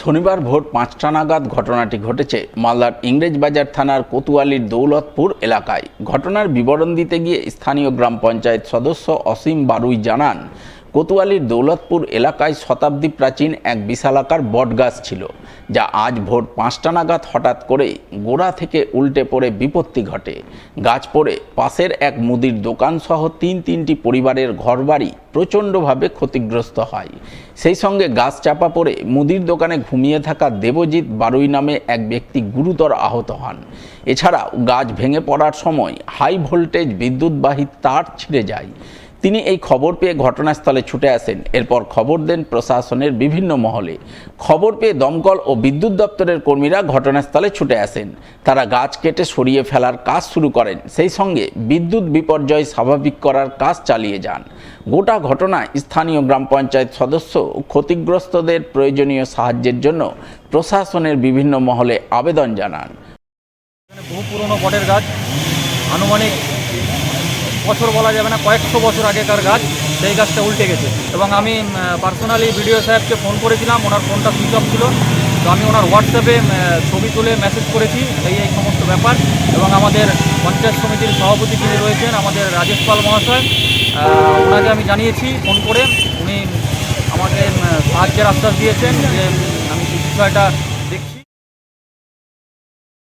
শনিবার ভোর পাঁচটা নাগাদ ঘটনাটি ঘটেছে মালদার ইংরেজবাজার থানার কোতোয়ালির দৌলতপুর এলাকায়। ঘটনার বিবরণ দিতে গিয়ে স্থানীয় গ্রাম পঞ্চায়েত সদস্য অসীম বারুই জানান কোতোয়ালির দৌলতপুর এলাকায় শতাব্দী প্রাচীন এক বিশালাকার বটগাছ ছিল, যা আজ ভোর পাঁচটা নাগাদ হঠাৎ করে গোড়া থেকে উল্টে পড়ে বিপত্তি ঘটে। গাছ পড়ে, পাশের এক মুদির দোকান সহ তিন তিনটি পরিবারের ঘরবাড়ি প্রচণ্ডভাবে ক্ষতিগ্রস্ত হয়। সেই সঙ্গে গাছ চাপা পড়ে, মুদির দোকানে ঘুমিয়ে থাকা দেবজিৎ বারুই নামে এক ব্যক্তি গুরুতর আহত হন। এছাড়াও গাছ ভেঙে পড়ার সময় হাই ভোল্টেজ বিদ্যুৎবাহী তার ছিঁড়ে যায়। তিনি এই খবর পেয়ে ঘটনাস্থলে ছুটে আসেন। এরপর খবর দেন প্রশাসনের বিভিন্ন মহলে। খবর পেয়ে দমকল ও বিদ্যুৎ দপ্তরের কর্মীরা ঘটনাস্থলে ছুটে আসেন। তারা গাছ কেটে সরিয়ে ফেলার কাজ শুরু করেন। সেই সঙ্গে বিদ্যুৎ বিপর্যয় স্বাভাবিক করার কাজ চালিয়ে যান। গোটা ঘটনায় স্থানীয় গ্রাম পঞ্চায়েত সদস্য ও ক্ষতিগ্রস্তদের প্রয়োজনীয় সাহায্যের জন্য প্রশাসনের বিভিন্ন মহলে আবেদন জানান। বহু পুরনো বটের গাছ। আনুমানিক বছর বলা যাবে না, কয়েকশো বছর আগেকার গাছ, সেই গাছটা উল্টে গেছে। এবং আমি পার্সোনালি বিডিও সাহেবকে ফোন করেছিলাম, ওনার ফোনটা সুইচ অফ ছিল। তো আমি ওনার হোয়াটসঅ্যাপে ছবি তুলে মেসেজ করেছি, এই এই সমস্ত ব্যাপার। এবং আমাদের পঞ্চায়েত সমিতির সভাপতি যিনি রয়েছেন, আমাদের রাজেশ পাল মহাশয় ওনাকে আমি জানিয়েছি ফোন করে। উনি আমাকে সাহায্যের আশ্বাস দিয়েছেন যে আমি বিষয়টা